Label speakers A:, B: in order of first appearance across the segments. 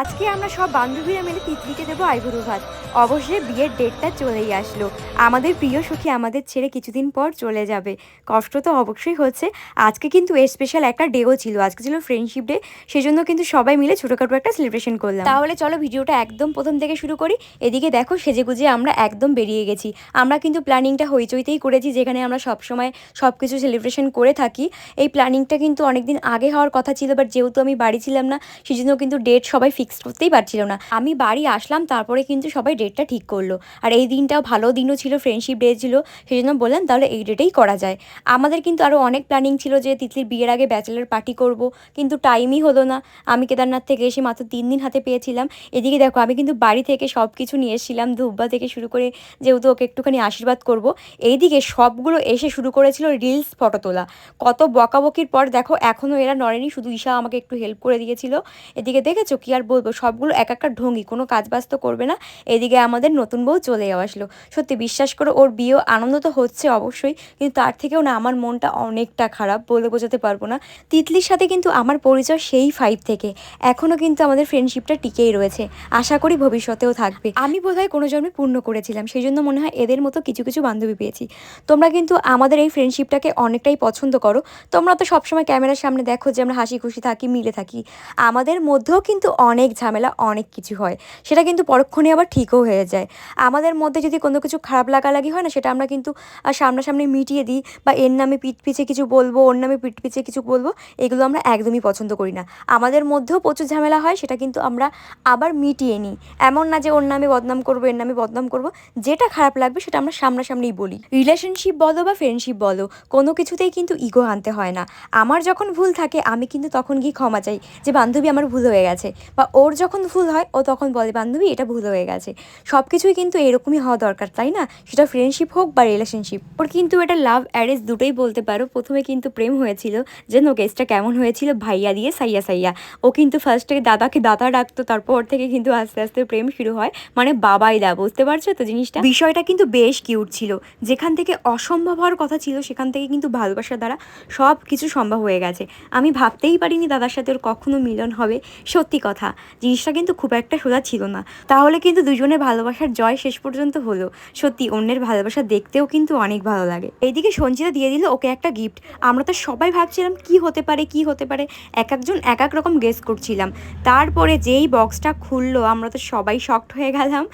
A: আজকে আমরা সব বান্ধবীরা মিলে তিতলিকে দেবো আইবুড়ো ভাত। অবশ্যই বিয়ের ডেটটা চলেই আসলো। আমাদের প্রিয় সখী আমাদের ছেড়ে কিছুদিন পর চলে যাবে। কষ্ট তো অবশ্যই হচ্ছে। আজকে কিন্তু স্পেশাল একটা ডেও ছিল। আজকে ছিল ফ্রেন্ডশিপ ডে সেজন্য কিন্তু সবাই মিলে ছোটোখাটো একটা সেলিব্রেশন করলাম। তাহলে চলো ভিডিওটা একদম প্রথম থেকে শুরু করি। এদিকে দেখো সেজে গুজে আমরা একদম বেরিয়ে গেছি। আমরা কিন্তু প্ল্যানিংটা হইচইতেই করেছি, যেখানে আমরা সবসময় সব কিছু সেলিব্রেশন করে থাকি। এই প্ল্যানিংটা কিন্তু অনেকদিন আগে হওয়ার কথা ছিল বাট যেহেতু আমি বাড়ি ছিলাম না, সেজন্য কিন্তু ডেট সবাই ফিক্সড করতেই পারছিল না। আমি বাড়ি আসলাম, তারপরে কিন্তু সবাই ডেটটা ঠিক করল। আর এই দিনটাও ভালো দিনও ছিল ফ্রেন্ডশিপ ডে ছিল সেই জন্য বললাম তাহলে এই ডেটেই করা যায়। আমাদের কিন্তু আরও অনেক প্ল্যানিং ছিল যে তিতলির বিয়ের আগে ব্যাচেলার পার্টি করব, কিন্তু টাইমই হলো না। আমি কেদারনাথ থেকে এসে মাত্র তিন দিন হাতে পেয়েছিলাম। এদিকে দেখো, আমি কিন্তু বাড়ি থেকে সব কিছু নিয়ে এসেছিলাম ধূপবা থেকে শুরু করে যেহেতু ওকে একটুখানি আশীর্বাদ করব। এইদিকে সবগুলো এসে শুরু করেছিল রিলস ফটো তোলা। কত বকাবকির পর দেখো এখনও এরা নড়েনি, শুধু ঈশা আমাকে একটু হেল্প করে দিয়েছিল। এদিকে দেখেছ কি আর বলব, সবগুলো এক একটা ঢঙ্গি, কোনো কাজ বাজ তো করবে না। এদিকে আমাদের নতুন বউ চলে আসলো। সত্যি বিশ্বাস করে, ওর বিয়ে আনন্দ তো হচ্ছে অবশ্যই, কিন্তু তার থেকেও না আমার মনটা অনেকটা খারাপ বলে বোঝাতে পারব না। তিতলির সাথে কিন্তু আমার পরিচয় সেই ফাইভ থেকে। এখনও কিন্তু আমাদের ফ্রেন্ডশিপটা টিকেই রয়েছে। আশা করি ভবিষ্যতেও থাকবে। আমি বোধহয় কোনো জন্মে পূর্ণ করেছিলাম, সেই জন্য মনে হয় এদের মতো কিছু কিছু বান্ধবী পেয়েছি। তোমরা কিন্তু আমাদের এই ফ্রেন্ডশিপটাকে অনেকটাই পছন্দ করো। তোমরা তো সবসময় ক্যামেরার সামনে দেখো যে আমরা হাসি খুশি থাকি, মিলে থাকি। আমাদের মধ্যেও কিন্তু অনেক ঝামেলা, অনেক কিছু হয়। সেটা কিন্তু পরক্ষণে আবার ঠিকও হয়ে যায়। আমাদের মধ্যে যদি কোনো কিছু খারাপ লাগালাগি হয় না, সেটা আমরা কিন্তু সামনাসামনি মিটিয়ে দিই বা এর নামে পিঠ পিছে কিছু বলব, ওর নামে পিঠ পিছে কিছু বলব, এগুলো আমরা একদমই পছন্দ করি না। আমাদের মধ্যেও প্রচুর ঝামেলা হয়, সেটা কিন্তু আমরা আবার মিটিয়ে নিই। এমন না যে ওর নামে বদনাম করব, এর নামে বদনাম করব, যেটা খারাপ লাগবে সেটা আমরা সামনাসামনিই বলি। রিলেশনশিপ বলো বা ফ্রেন্ডশিপ বলো, কোনো কিছুতেই কিন্তু ইগো আনতে হয় না। আমার যখন ভুল থাকে, আমি কিন্তু তখন গিয়ে ক্ষমা চাই যে, বান্ধবী আমার ভুল হয়ে গেছে বা ওর যখন ভুল হয়, ও তখন বলে, বান্ধবী, এটা ভুল হয়ে গেছে। সব কিছুই কিন্তু এরকমই হওয়া দরকার, তাই না? সেটা ফ্রেন্ডশিপ হোক বা রিলেশনশিপ ওর কিন্তু এটা লাভ অ্যারেজ দুটোই বলতে পারো। প্রথমে কিন্তু প্রেম হয়েছিল যেন কেসটা কেমন হয়েছিল, ভাইয়া দিয়ে সাইয়া সাইয়া। ও কিন্তু ফার্স্টে দাদাকে দাদা ডাকতো, তারপর থেকে কিন্তু আস্তে আস্তে প্রেম শুরু হয়। মানে বাবাই দা, বুঝতে পারছ তো জিনিসটা? বিষয়টা কিন্তু বেশ কিউট ছিল। যেখান থেকে অসম্ভব হওয়ার কথা ছিল, সেখান থেকে কিন্তু ভালোবাসার দ্বারা সব কিছু সম্ভব হয়ে গেছে। আমি ভাবতেই পারিনি দাদার সাথে ওর কখনো মিলন হবে। সত্যি কথা। জিনিসটা কিন্তু খুব একটা সোজা ছিল না। তাহলে কিন্তু দুজনের ভালোবাসার জয় শেষ পর্যন্ত হলো। সত্যি, অন্যের ভালোবাসা দেখতেও কিন্তু অনেক ভালো লাগে। এইদিকে সঞ্চিতা দিয়ে দিল ওকে একটা গিফট আমরা তো সবাই ভাবছিলাম কি হতে পারে, কি হতে পারে। এক একজন এক এক রকম গেস করছিলাম। তারপরে যেই বক্সটা খুললো, আমরা তো সবাই শক্ট হয়ে গেলাম।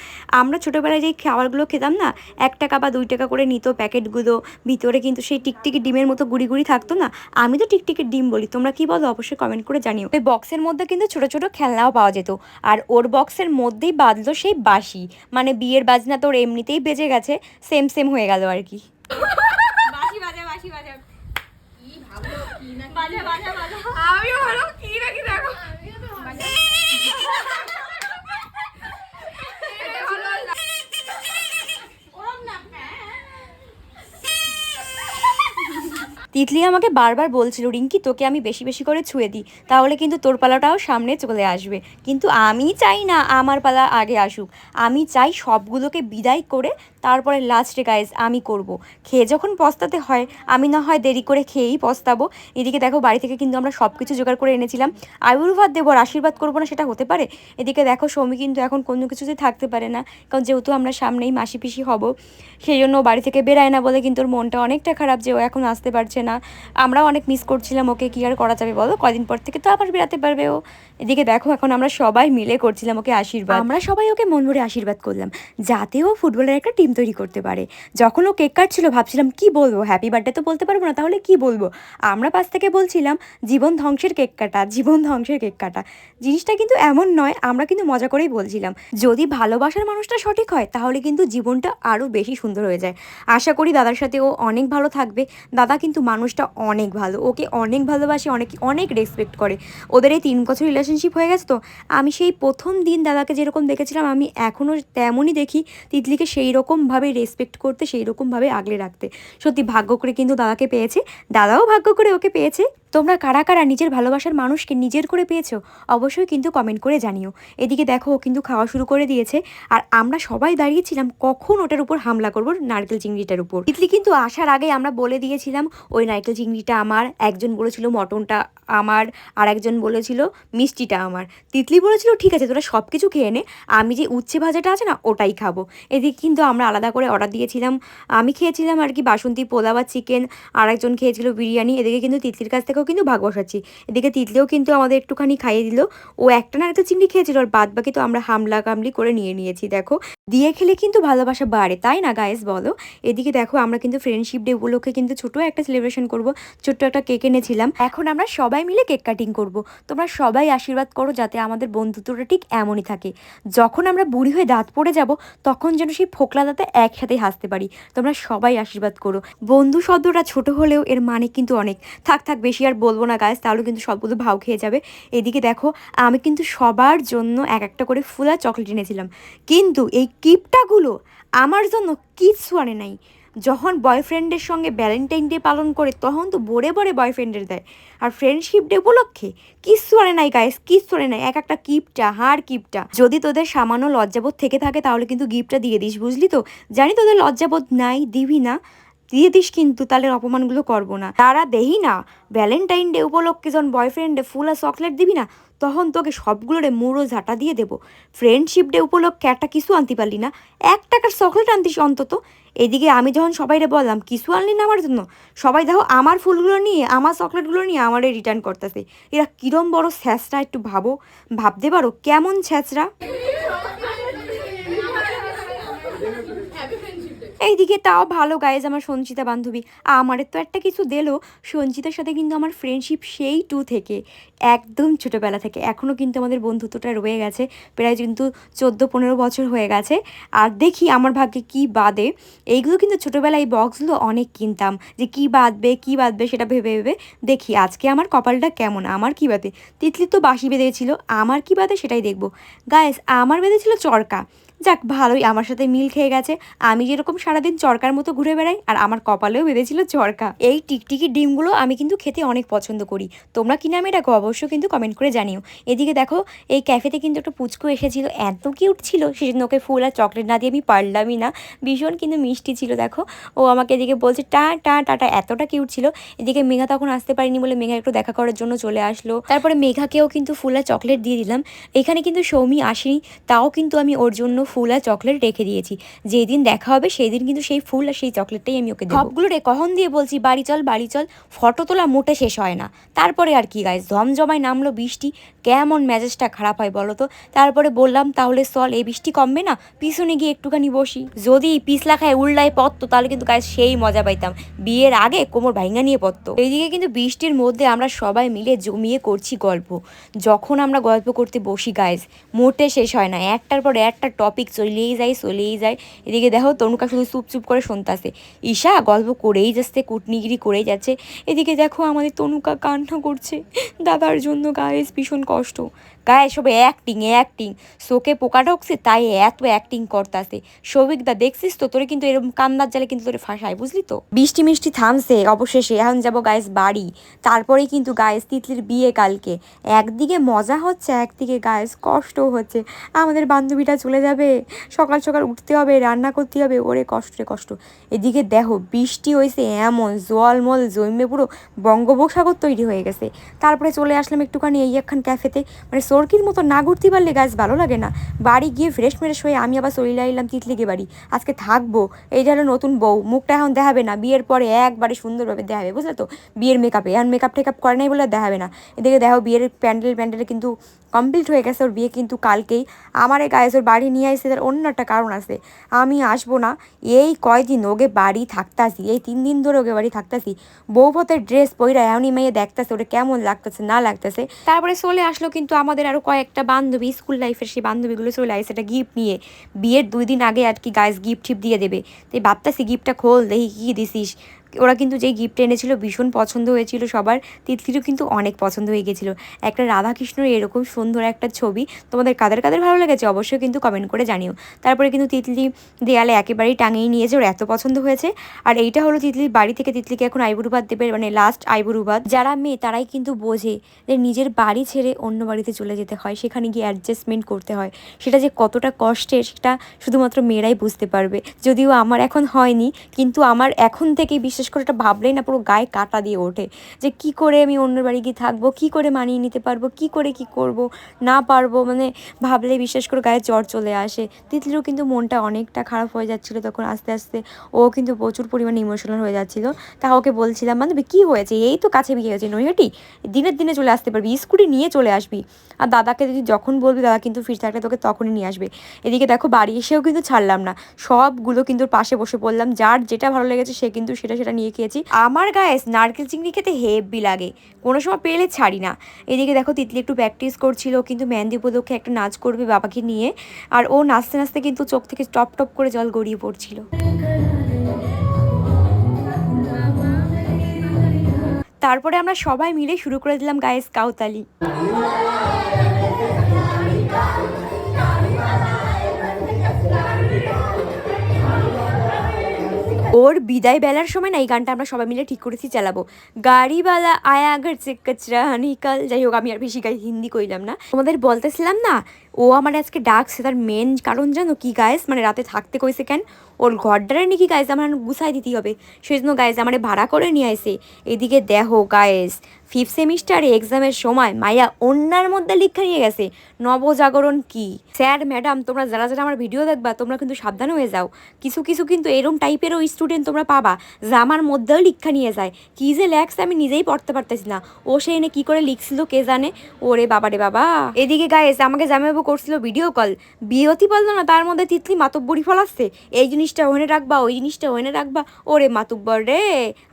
A: আমরা ছোটোবেলায় যেই খাবারগুলো খেতাম না, এক টাকা বা দুই টাকা করে নিত প্যাকেটগুলো। ভিতরে কিন্তু সেই টিকটিকি ডিমের মতো গুড়ি গুড়ি থাকতো না। আমি তো টিকটিকির ডিম বলি, তোমরা কি বলো? অবশ্যই কমেন্ট করে জানিও। ওই বক্সের মধ্যে কিন্তু ছোট ছোট খেলনাও পাওয়া যেত। আর ওর বক্সের মধ্যেই বাজলো সেই বাঁশি। মানে বিয়ের বাজনা তোর এমনিতেই বেজে গেছে সেম সেম হয়ে গেল আর কি।
B: বাজা বাজা কি ভাবলো কি না বাজা বাজা বাজা। আমিও ভালো কি নাকি দেখো।
A: তিতলি আমাকে বারবার বলছিল, রিঙ্কি, তোকে আমি বেশি বেশি করে ছুঁয়ে দিই। তাহলে কিন্তু তোর পালাটাও সামনে চলে আসবে। কিন্তু আমি চাই না আমার পালা আগে আসুক। আমি চাই সবগুলোকে বিদায় করে তারপরে, লাস্টে গাইজ আমি করব। খেয়ে যখন পস্তাতে হয়, আমি না হয় দেরি করে খেয়েই পস্তাবো। এদিকে দেখো, বাড়ি থেকে কিন্তু আমরা সব কিছু জোগাড় করে এনেছিলাম। আয়ুর ভাত দেবো আর আশীর্বাদ করব না সেটা হতে পারে? এদিকে দেখো, সৌমি কিন্তু এখন কোনো কিছুতে থাকতে পারে না, কারণ যেহেতু আমরা সামনেই মাসি পিসি হব, সেই জন্য বাড়ি থেকে বেরায় না বলে কিন্তু ওর মনটা অনেকটা খারাপ যে ও এখন আসতে পারছে না। আমরাও অনেক মিস করছিলাম ওকে, কি আর করা যাবে বলো? কদিন পর থেকে তো আবার বেরাতে পারবে ও। এদিকে দেখো, এখন আমরা সবাই মিলে করছিলাম ওকে আশীর্বাদ। আমরা সবাই ওকে মন ভরে আশীর্বাদ করলাম, যাতে ও ফুটবলের একটা টিম তৈরি করতে পারে। যখন ও কেক কাটছিল, ভাবছিলাম, কি বলব? হ্যাপি বার্থডে তো বলতে পারব না, তাহলে কি বলব? আমরা পাশ থেকে বলছিলাম, জীবন ধ্বংসের কেক কাটা, জীবন ধ্বংসের কেক কাটা। জিনিসটা কিন্তু এমন নয়, আমরা কিন্তু মজা করেই বলছিলাম। যদি ভালোবাসার মানুষটা সঠিক হয়, তাহলে কিন্তু জীবনটা আরও বেশি সুন্দর হয়ে যায়। আশা করি দাদার সাথে ও অনেক ভালো থাকবে। দাদা কিন্তু মানুষটা অনেক ভালো, ওকে অনেক ভালোবাসে, অনেক অনেক রেসপেক্ট করে। ওদের এই তিন বছর রিলেশনশিপ হয়ে গেছে তো, আমি সেই প্রথম দিন দাদাকে যেরকম দেখেছিলাম, আমি এখনও তেমনই দেখি, তিতলিকে সেই রকমভাবে রেসপেক্ট করতে সেই রকমভাবে আগলে রাখতে। সত্যি ভাগ্য করে কিন্তু দাদাকে পেয়েছে। দাদাও ভাগ্য করে ওকে পেয়েছে। তোমরা কারা কারা নিজের ভালোবাসার মানুষকে নিজের করে পেয়েছ, অবশ্যই কিন্তু কমেন্ট করে জানিও। এদিকে দেখো, ও কিন্তু খাওয়া শুরু করে দিয়েছে। আর আমরা সবাই দাঁড়িয়েছিলাম কখন ওটার উপর হামলা করব নারকেল চিংড়িটার উপর। তিতলি কিন্তু আসার আগে আমরা বলে দিয়েছিলাম, ওই নারকেল চিংড়িটা আমার, একজন বলেছিল মটনটা আমার, আর একজন বলেছিল মিষ্টিটা আমার। তিতলি বলেছিল, ঠিক আছে, তোরা সব কিছু খেয়ে নে, আমি যে উচ্ছে ভাজাটা আছে না, ওটাই খাব। এদিকে কিন্তু আমরা আলাদা করে অর্ডার দিয়েছিলাম। আমি খেয়েছিলাম আর কি বাসন্তী পোলাও বা চিকেন আর একজন খেয়েছিল বিরিয়ানি। এদিকে কিন্তু তিতলির কাছ থেকেও কিন্তু ভাগ বসাচ্ছি। এদিকে তিতলেও কিন্তু আমাদের একটুখানি খাইয়ে দিল। ও একটা না একটা চিংড়ি খেয়েছিল আর বাদ বাকি তো আমরা হামলা কামলি করে নিয়ে নিয়েছি, দেখো। দিয়ে খেলে কিন্তু ভালোবাসা বাড়ে, তাই না গায়েস বলো? এদিকে দেখো আমরা কিন্তু ফ্রেন্ডশিপ ডে উপলক্ষে কিন্তু ছোট একটা সেলিব্রেশন করব, ছোট্ট একটা কেক এনেছিলাম। এখন আমরা সবাই মিলে কেক কাটিং করব। তোমরা সবাই আশীর্বাদ করো যাতে আমাদের বন্ধুত্বটা ঠিক এমনই থাকে। যখন আমরা বুড়ি হয়ে দাঁত পড়ে যাব, তখন যেন সেই ফোকলা দাঁতে একসাথে হাসতে পারি। তোমরা সবাই আশীর্বাদ করো। বন্ধু শব্দটা ছোট হলেও এর মানে কিন্তু অনেক। থাক থাক, বেশি বলব না গাছ তাহলে কিন্তু সবগুলো ভাও খেয়ে যাবে। এদিকে দেখো, আমি কিন্তু সবার জন্য এক একটা করে ফুলা চকলেট এনেছিলাম। কিন্তু এই কিপটাগুলো আমার জন্য কিচ্ছু আনে নাই। যখন বয়ফ্রেন্ডের সঙ্গে ভ্যালেন্টাইন ডে পালন করে, তখন তো ভরে ভরে বয়ফ্রেন্ডের দেয়। আর ফ্রেন্ডশিপ ডে উপলক্ষে কিচ্ছু আনে নাই গাইস কিচ্ছু আনে নাই। এক একটা কিপটা হাড় কিপটা। যদি তোদের সামান্য লজ্জাবোধ থেকে থাকে, তাহলে কিন্তু গিফটটা দিয়ে দিস, বুঝলি তো? জানি তোদের লজ্জাবোধ নাই, দিবি না। দিয়ে দিস কিন্তু, তাহলে অপমানগুলো করব না। তারা দেহি না ভ্যালেন্টাইন ডে উপলক্ষে যখন বয়ফ্রেন্ডে ফুল আর চকলেট দিবি না, তখন তোকে সবগুলোরে মুড়ো ঝাঁটা দিয়ে দেবো। ফ্রেন্ডশিপ ডে উপলক্ষে একটা কিছু আনতে পারলি না, এক টাকার চকলেট আনতিস অন্তত। এদিকে আমি যখন সবাইরে বললাম, কিছু আনলি না আমার জন্য? সবাই দেখো আমার ফুলগুলো নিয়ে, আমার চকলেটগুলো নিয়ে আমারে রিটার্ন করতেছে। এরা কিরম বড় ছ্যাঁচড়া একটু ভাবো। ভাবতে পারো কেমন ছ্যাঁচড়া এইদিকে তাও ভালো গাইজ আমার সঞ্চিতা বান্ধবী। আমাদের তো একটা কিছু দিলো। সঞ্চিতার সাথে কিন্তু আমার ফ্রেন্ডশিপ সেই টু থেকে, একদম ছোটোবেলা থেকে। এখনও কিন্তু আমাদের বন্ধুত্বটা রয়ে গেছে, প্রায় কিন্তু চোদ্দ পনেরো বছর হয়ে গেছে। আর দেখি আমার ভাগ্যে কি বাদে। এইগুলো কিন্তু ছোটোবেলায় এই বক্সগুলো অনেক কিনতাম, যে কি বাঁধবে কি বাঁধবে সেটা ভেবে ভেবে দেখি আজকে আমার কপালটা কেমন, আমার কি বাদে তিতলি তো বাসি বেঁধেছিল, আমার কি বাদে সেটাই দেখব। গায়েস আমার বেঁধেছিল চরকা। যাক, ভালোই, আমার সাথে মিল খেয়ে গেছে। আমি যেরকম সারাদিন চরকার মতো ঘুরে বেড়াই, আর আমার কপালেও বেঁধেছিল চরকা। এই টিকটিকি ডিমগুলো আমি কিন্তু খেতে অনেক পছন্দ করি। তোমরা কি নামে এটা অবশ্যই কিন্তু কমেন্ট করে জানিও। এদিকে দেখো, এই ক্যাফেতে কিন্তু একটা পুচকু এসেছিল, এত কিউট ছিল, সেজন্য ওকে ফুল আর চকলেট না দিয়ে আমি পারলামই না। ভীষণ কিন্তু মিষ্টি ছিল, দেখো। ও আমাকে এদিকে বলছে, টা টা টাটা এতটা কিউট ছিল। এদিকে মেঘা তখন আসতে পারিনি বলে মেঘা একটু দেখা করার জন্য চলে আসলো। তারপরে মেঘাকেও কিন্তু ফুল আর চকলেট দিয়ে দিলাম। এখানে কিন্তু সৌমি আসেনি, তাও কিন্তু আমি ওর জন্য ফুল আর চকলেট রেখে দিয়েছি। যেদিন দেখা হবে সেই দিন কিন্তু সেই ফুল আর সেই চকলেটটাই আমি ওকে সবগুলো রে, কখন দিয়ে বলছি, বাড়ি চল বাড়ি চল, ফটো তোলা মোটে শেষ হয় না। তারপরে আর কি গাইজ ধমজমায় নামলো বৃষ্টি, কেমন মেজাজটা খারাপ হয় বলো তো? তারপরে বললাম, তাহলে চল, এই বৃষ্টি কমবে না? পিছনে গিয়ে একটুখানি বসি। যদি পিছলা খায় উল্লায় পড়তো, তাহলে কিন্তু গায়ে সেই মজা পাইতাম। বিয়ের আগে কোমর ভাইঙ্গা নিয়ে পড়তো। এইদিকে কিন্তু বৃষ্টির মধ্যে আমরা সবাই মিলে জমিয়ে করছি গল্প। যখন আমরা গল্প করতে বসি গাইজ মোটে শেষ হয় না। একটার পর একটা টপিক চলেই যায় চলেই যায়। এদিকে দেখো তনুকা শুধু চুপ চুপ করে শুনতাছে। ঈশা গল্প করেই যাচ্ছে, কুটনিগিরি করেই যাচ্ছে। এদিকে দেখো, আমাদের তনুকা কান্না করছে। দাদার জন্য গায়েস ভীষণ কষ্ট। গায়ে সবে অ্যাক্টিং অ্যাক্টিং চোখে পোকা ঢুকছে, তাই এত অ্যাক্টিং করতাছে। সৌভিক দা, দেখছিস তো? তোরে কিন্তু এরকম কান্দার জালে কিন্তু তোরে ফাঁসায়, বুঝলি তো? বৃষ্টি মিষ্টি থামছে, অবশেষে এখন যাব গায়েস বাড়ি। তারপরেই কিন্তু গায়েস তিতলির বিয়ে কালকে। একদিকে মজা হচ্ছে, একদিকে গায়েস কষ্টও হচ্ছে। আমাদের বান্ধবীটা চলে যাবে সকাল সকাল উঠতে হবে, রান্না করতে হবে, ওরে কষ্টে কষ্ট। এদিকে দেখো, বৃষ্টি হয়েছে এমন, জলমল, জমে পুরো বঙ্গোপসাগর তৈরি হয়ে গেছে। তারপরে চলে আসলাম একটুখানি এই একখান ক্যাফেতে মানে সরকির মতো না ঘুরতে পারলে গাছ ভালো লাগে না। বাড়ি গিয়ে ফ্রেশ ফ্রেশ হয়ে আমি আবার চলে আইলাম তিতলিকে বাড়ি। আজকে থাকব, এই যেন নতুন বউ, মুখটা এখন দেখাবে না, বিয়ের পরে একবারে সুন্দরভাবে দেখাবে, বুঝলে তো? বিয়ের মেকআপে এখন মেকআপ টেকআপ করে নাই বলে দেখাবে না। এদিকে দেখো বিয়ের প্যান্ডেল, প্যান্ডেলে কিন্তু কমপ্লিট হয়ে গেছে, ওর বিয়ে কিন্তু কালকেই। আমার এই গায়ে ওর বাড়ি নিয়ে আসছে তার অন্য একটা কারণ আছে। আমি আসব না। এই কয়দিন ওকে বাড়ি থাকতাছি, এই তিন দিন ধরে ওকে বাড়ি থাকতাছি। বউভতের ড্রেস পইরা এমনই মেয়ে দেখতেছে ওটা কেমন লাগতেছে, না লাগতেছে। তারপরে চলে আসলো কিন্তু আমাদের আরও কয়েকটা বান্ধবী স্কুল লাইফের সেই বান্ধবীগুলো চলে আসে একটা গিফট নিয়ে। বিয়ের দুই দিন আগে আর কি গাইস গিফট টিপ দিয়ে দেবে। তো ভাবতাছি গিফটটা খোল, দেখি কী দিছিস। ওরা কিন্তু যেই গিফট এনেছিল ভীষণ পছন্দ হয়েছিল সবার। তিতলিরও কিন্তু অনেক পছন্দ হয়ে গেছিল। একটা রাধাকৃষ্ণর এরকম সুন্দর একটা ছবি তোমাদের কাদের কাদের ভালো লেগেছে অবশ্যই কিন্তু কমেন্ট করে জানিও। তারপরে কিন্তু তিতলি দেয়ালে একেবারেই টাঙিয়ে নিয়েছে, ওর এত পছন্দ হয়েছে। আর এইটা হলো তিতলির বাড়ি থেকে তিতলিকে এখন আইবুড়ো ভাত দেবে মানে লাস্ট আইবুড়ো ভাত যারা মেয়ে তারাই কিন্তু বোঝে যে নিজের বাড়ি ছেড়ে অন্য বাড়িতে চলে যেতে হয়, সেখানে গিয়ে অ্যাডজাস্টমেন্ট করতে হয়। সেটা যে কতটা কষ্টের সেটা শুধুমাত্র মেয়েরাই বুঝতে পারবে। যদিও আমার এখন হয়নি, কিন্তু আমার এখন থেকেই বিশেষ করে এটা ভাবলেই না পুরো গায়ে কাটা দিয়ে ওঠে যে কি করে আমি অন্য বাড়ি গিয়ে থাকব, কি করে মানিয়ে নিতে পারব, কি করে কি করব, না পারব মানে ভাবলে বিশেষ করে গায়ে জ্বর চলে আসে। তিতলিরও কিন্তু মনটা অনেকটা খারাপ হয়ে যাচ্ছিল তখন আস্তে আস্তে। ও কিন্তু প্রচুর পরিমাণে ইমোশনাল হয়ে যাচ্ছিল। তা ওকে বলছিলাম, বান্ধবী, কী হয়েছে? এই তো কাছে বিয়ে হয়েছে, নৈহাটি? দিনের দিনে চলে আসতে পারবি, স্কুটি নিয়ে চলে আসবি। আর দাদাকে যদি যখন বলবি, দাদা কিন্তু ফিরে থাকলে তোকে তখনই নিয়ে আসবে। এদিকে দেখো, বাড়ি এসেও কিন্তু ছাড়লাম না। সবগুলো কিন্তু পাশে বসে পড়লাম। যার যেটা ভালো লেগেছে সে কিন্তু সেটা সেটা নিয়ে খেয়েছি। আমার গায়ে নারকেল চিংড়ি খেতে হেভি লাগে। কোনো সময় পেলে ছাড়ি না। এদিকে দেখো, তিতলি একটু প্র্যাকটিস করছিল, কিন্তু মেহেন্দি উপলক্ষে একটা নাচ করবে বাবাকে নিয়ে। আর ও নাচতে নাচতে কিন্তু চোখ থেকে টপ টপ করে জল গড়িয়ে পড়ছিল। তারপরে আমরা সবাই মিলে শুরু করে দিলাম গায়ে স্কাউতালি ওর বিদায় বেলার সময় না, এই গানটা আমরা সবাই মিলে ঠিক করেছি, চালাবো। গাড়িওয়ালা আয়া আগর সে কচরা নিকাল যাই হোক, আমি আর বেশি গাই হিন্দি কইলাম না। তোমাদের বলতেছিলাম না ও আমার আজকে ডাকছে, তার মেন কারণ জানো কি গায়েস মানে রাতে থাকতে কইছে কেন? ওর ঘরটারে নাকি গায়েস আমার গুছাই দিতে হবে। সেই জন্য গায়েস আমার ভাড়া করে নিয়ে আইসে এদিকে দেখো গায়েস ফিফথ সেমিস্টারে এক্সামের সময় মায়া অন্যার মধ্যে লিখা নিয়ে গেছে। নবজাগরণ কি? স্যার ম্যাডাম তোমরা যারা যারা আমার ভিডিও দেখবা, তোমরা কিন্তু সাবধান হয়ে যাও। কিছু কিছু কিন্তু এরম টাইপেরও স্টুডেন্ট তোমরা পাবা, যা আমার মধ্যেও লিখা নিয়ে যায়। কি যে লেখছে, আমি নিজেই পড়তে পারতেছি না। ও সে এনে কী করে লিখছিল কে জানে? ওরে বাবা রে বাবা। এদিকে গায়েস আমাকে জামাইবাবু করছিল ভিডিও কল বিরতি বলল না, তার মধ্যে তিতলি মাতব্বরি ফলাচ্ছে এই জিনিসটা ওখানে রাখবা, ওই জিনিসটা ওখানে রাখবা। ওরে মাতুব্বর রে,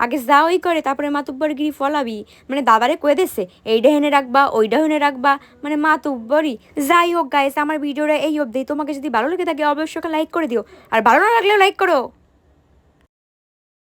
A: আগে যা ওই করে, তারপরে মাতুব্বর গিরি ফলাবি। মানে দাদারে কয়ে দিচ্ছে এইটা হেনে রাখবা ওইটা হেনে রাখবা। মানে মাতুব্বরই যাই হোক গাইস আমার ভিডিওটা এই অবধি। তোমাকে যদি ভালো লেগে থাকে, অবশ্যই লাইক করে দিও। আর ভালো না লাগলেও লাইক করো।